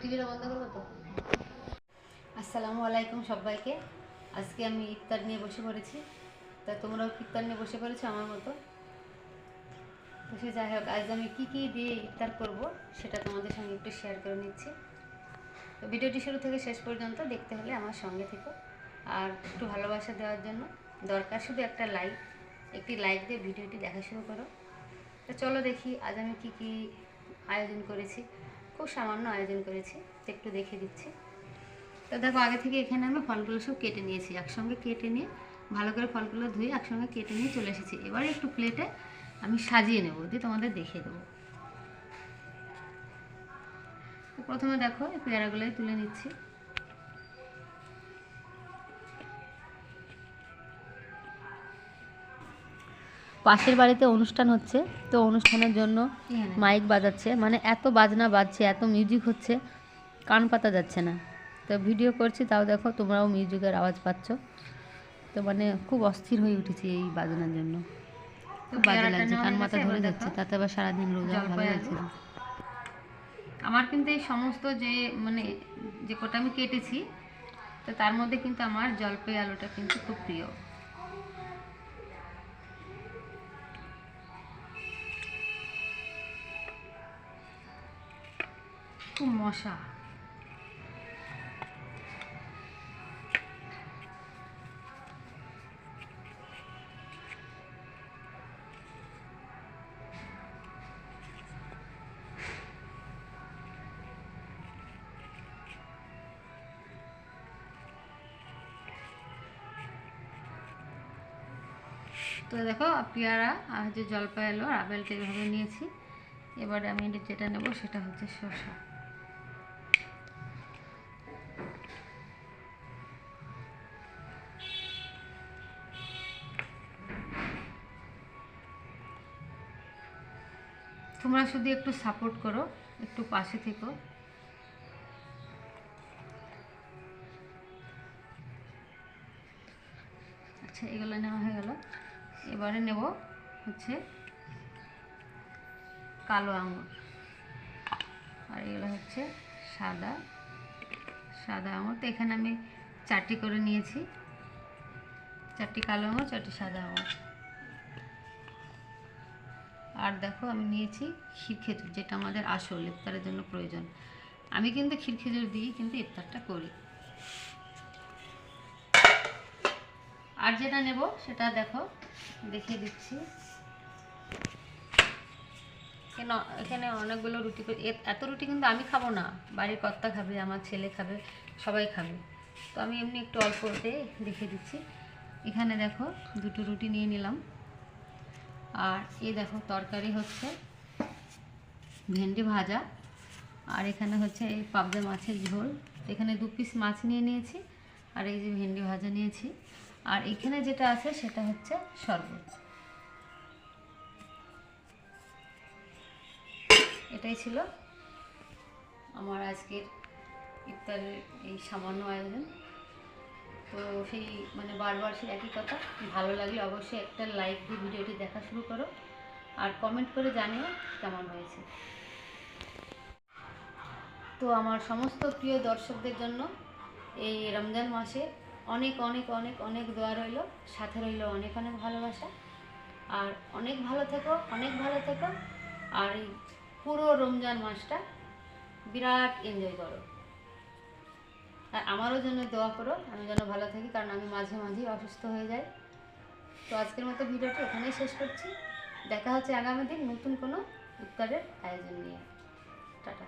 টিভিটা বন্ধ করব তো আসসালামু আলাইকুম সবাইকে। আজকে আমি ইফতার নিয়ে বসে পড়েছি। তা তোমরাও ইফতার নিয়ে বসে পড়েছো আমার মতো? তো সে যাই হোক, আজ আমি কী কী দিয়ে ইফতার করব সেটা তোমাদের সঙ্গে একটু শেয়ার করে নিচ্ছি। তো ভিডিওটি শুরু থেকে শেষ পর্যন্ত দেখতে হলে আমার সঙ্গে থেকো। আর একটু ভালোবাসা দেওয়ার জন্য দরকার শুধু একটা লাইক একটি লাইক দিয়ে ভিডিওটি দেখা শুরু করো। তো চলো দেখি আজ আমি কী কী আয়োজন করেছি। খুব সামান্য আয়োজন করেছি একটু দেখে দিচ্ছি। তো দেখো, আগে থেকে এখানে আমি ফলগুলো সব কেটে নিয়েছি, একসঙ্গে কেটে নিয়ে, ভালো করে ফলগুলো ধুয়ে একসঙ্গে কেটে নিয়ে চলে এসেছি। এবার একটু প্লেটে আমি সাজিয়ে নেব, দিয়ে তোমাদের দেখিয়ে দেবো। প্রথমে দেখো পেয়ারাগুলোই তুলে নিচ্ছি। পাশের বাড়িতে অনুষ্ঠান হচ্ছে তো অনুষ্ঠানের জন্য মাইক বাজাচ্ছে। মানে এত বাজনা বাজছে এত মিউজিক হচ্ছে কান পাতা যাচ্ছে না। তো ভিডিও করছি তাও দেখো তোমরাও মিউজিকের আওয়াজ পাচ্ছ। তো মানে খুব অস্থির হয়ে উঠেছি এই বাজনার জন্য। খুব বাজে লাগছে কান মাথা ধরে যাচ্ছে তাতে আবার সারাদিন রোজা ভালো লাগছে না আমার কিন্তু এই সমস্ত যে মানে যে কটা আমি কেটেছি তো তার মধ্যে কিন্তু আমার জলপাই আলুটা কিন্তু খুব প্রিয়। মশা। তো দেখো, পেয়ারা আর হচ্ছে জলপাই এলো আর আপেলটা এভাবে নিয়েছি। এবারে আমি যেটা নেব সেটা হচ্ছে শসা। তোমরা শুধু একটু সাপোর্ট করো, একটু পাশে থেকো। আচ্ছা এগুলো নেওয়া হয়ে গেল। এবারে নেব হচ্ছে কালো আঙুর। আর এগুলো হচ্ছে সাদা সাদা আঙুর। তো এখানে আমি চারটি করে নিয়েছি। চারটি কালো আঙুর, চারটি সাদা আঙুর। আর দেখো আমি নিয়েছি ক্ষীর খেজুর যেটা আমাদের আসল ইফতারের জন্য প্রয়োজন। আমি কিন্তু ক্ষীর খেজুর দিয়েই কিন্তু ইফতারটা করি। আর যেটা নেব সেটা দেখো, দেখিয়ে দিচ্ছি। কেন এখানে অনেকগুলো রুটি এত রুটি কিন্তু আমি খাব না। বাড়ির কর্তা খাবে, আমার ছেলে খাবে, সবাই খাবে। তো আমি এমনি একটু অল্পতে দেখিয়ে দিচ্ছি। এখানে দেখো দুটো রুটি নিয়ে নিলাম। আর এই দেখো তরকারি হচ্ছে ভেন্ডি ভাজা। আর এখানে হচ্ছে এই পাবদা মাছের ঝোল। এখানে দু পিস মাছ নিয়ে নিয়েছি, আর এই যে ভেন্ডি ভাজা নিয়েছি। আর এখানে যেটা আছে সেটা হচ্ছে শরবত। এটাই ছিল আমার আজকের ইফতারের এই সামান্য আয়োজন। তো সেই মানে বারবার সেই একই কথা। ভালো লাগলে অবশ্যই একটা লাইক দিয়ে ভিডিওটি দেখা শুরু করো। আর কমেন্ট করে জানিও কেমন হয়েছে। তো আমার সমস্ত প্রিয় দর্শকদের জন্য এই রমজান মাসে অনেক অনেক অনেক অনেক দোয়া রইল। সাথে রইল অনেক অনেক ভালোবাসা। আর অনেক ভালো থেকো, অনেক ভালো থেকো। আর এই পুরো রমজান মাসটা বিরাট এনজয় করো। আর আমারও জন্য দোয়া করো, আমি যেন ভালো থাকি, কারণ আমি মাঝে মাঝেই অসুস্থ হয়ে যাই। তো আজকের মতো ভিডিওটি ওখানেই শেষ করছি। দেখা হচ্ছে আগামী দিন নতুন কোনো উৎকারের আয়োজন নিয়ে। টাটা।